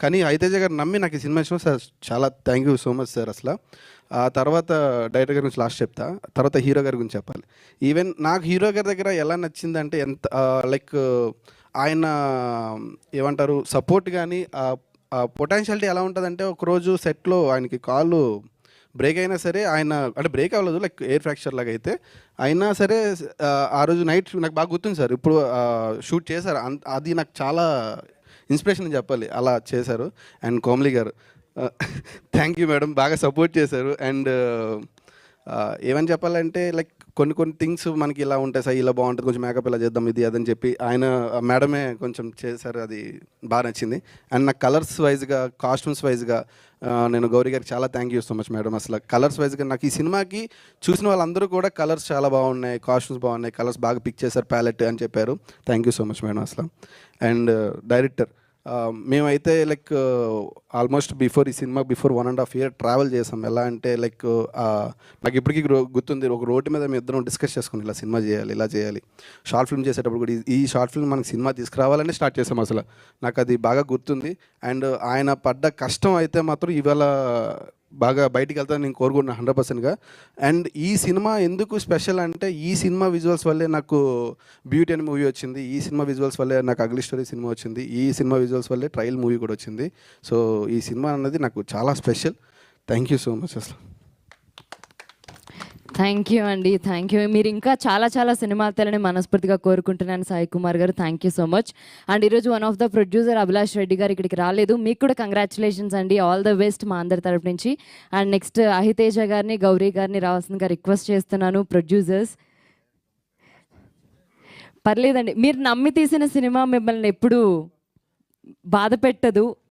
కానీ అయితేజ గారు నమ్మి నాకు ఈ సినిమా ఇచ్చిన సార్ చాలా thank you so much sir అసలు. ఆ తర్వాత డైరెక్టర్ గారి గురించి లాస్ట్ చెప్తా. తర్వాత హీరో గారి గురించి చెప్పాలి. ఈవెన్ నాకు హీరో గారి దగ్గర ఎలా నచ్చిందంటే ఎంత లైక్ ఆయన ఏమంటారు సపోర్ట్ కానీ ఆ పొటెన్షియాలిటీ ఎలా ఉంటుందంటే ఒకరోజు సెట్లో ఆయనకి కాళ్ళు బ్రేక్ అయినా సరే ఆయన అంటే బ్రేక్ అవ్వలేదు లైక్ ఎయిర్ ఫ్రాక్చర్ లాగా అయితే. అయినా సరే ఆ, ఆ రోజు నైట్ నాకు బాగా గుర్తుంది సార్ ఇప్పుడు షూట్ చేశారు. అన్- అది నాకు చాలా ఇన్స్పిరేషన్ చెప్పాలి. అలా చేశారు. అండ్ కోమ్లీ గారు థ్యాంక్ యూ మేడం బాగా సపోర్ట్ చేశారు. అండ్ ఏమని చెప్పాలంటే లైక్ కొన్ని కొన్ని థింగ్స్ మనకి ఇలా ఉంటాయి. సార్ ఇలా బాగుంటుంది. కొంచెం మేకప్ ఇలా చేద్దాం ఇది అదని చెప్పి ఆయన మేడమే కొంచెం చేశారు. అది బాగా నచ్చింది. అండ్ నాకు కలర్స్ వైజ్గా కాస్ట్యూమ్స్ వైజ్గా నేను గౌరీ గారికి చాలా thank you so much madam. అసలు కలర్స్ వైజ్గా నాకు ఈ సినిమాకి చూసిన వాళ్ళందరూ కూడా కలర్స్ చాలా బాగున్నాయి కాస్ట్యూమ్స్ బాగున్నాయి కలర్స్ బాగా పిక్ చేశారు ప్యాలెట్ అని చెప్పారు. Thank you so much madam అసలు. అండ్ డైరెక్టర్ Um, మేమైతే లైక్ ఆల్మోస్ట్ బిఫోర్ ఈ cinema before one and half year travel చేసాం. ఎలా అంటే లైక్ uh, నాకు ఇప్పటికీ గుర్తుంది. ఒక రోడ్డు మీద మేము ఇద్దరం డిస్కస్ చేసుకుని ఇలా సినిమా చేయాలి ఇలా చేయాలి. షార్ట్ ఫిల్మ్ చేసేటప్పుడు కూడా ఈ- ఈ షార్ట్ ఫిల్మ్ మనకి సినిమా తీసుకురావాలని స్టార్ట్ చేసాం అసలు. నాకు అది బాగా గుర్తుంది. అండ్ ఆయన పడ్డ కష్టం అయితే మాత్రం ఇవాళ బాగా బయటికి వెళ్తాను నేను కోరుకుంటున్నాను హండ్రెడ్ పర్సెంట్గా. అండ్ ఈ సినిమా ఎందుకు స్పెషల్ అంటే ఈ సినిమా విజువల్స్ వల్లే నాకు బ్యూటీ అనే మూవీ వచ్చింది ఈ సినిమా విజువల్స్ వల్లే నాకు అగ్లీ స్టోరీ సినిమా వచ్చింది ఈ సినిమా విజువల్స్ వల్లే ట్రయల్ మూవీ కూడా వచ్చింది. సో ఈ సినిమా అన్నది నాకు చాలా special. Thank you so much అసలు. థ్యాంక్ యూ అండి థ్యాంక్ యూ. మీరు ఇంకా చాలా చాలా సినిమాలు తెలని మనస్ఫూర్తిగా కోరుకుంటున్నాను సాయి కుమార్ గారు. Thank you so much. And ఈరోజు one of the producer Abhilash Reddy గారు ఇక్కడికి రాలేదు. మీకు కూడా కంగ్రాచులేషన్స్ అండి. ఆల్ ద బెస్ట్ మా అందరి తరపు నుంచి. అండ్ నెక్స్ట్ అహితేజ గారిని గౌరీ గారిని రావాల్సిందిగా రిక్వెస్ట్ చేస్తున్నాను ప్రొడ్యూసర్స్ పర్లేదండి. మీరు నమ్మి తీసిన సినిమా మిమ్మల్ని ఎప్పుడు బాధ పెట్టదు.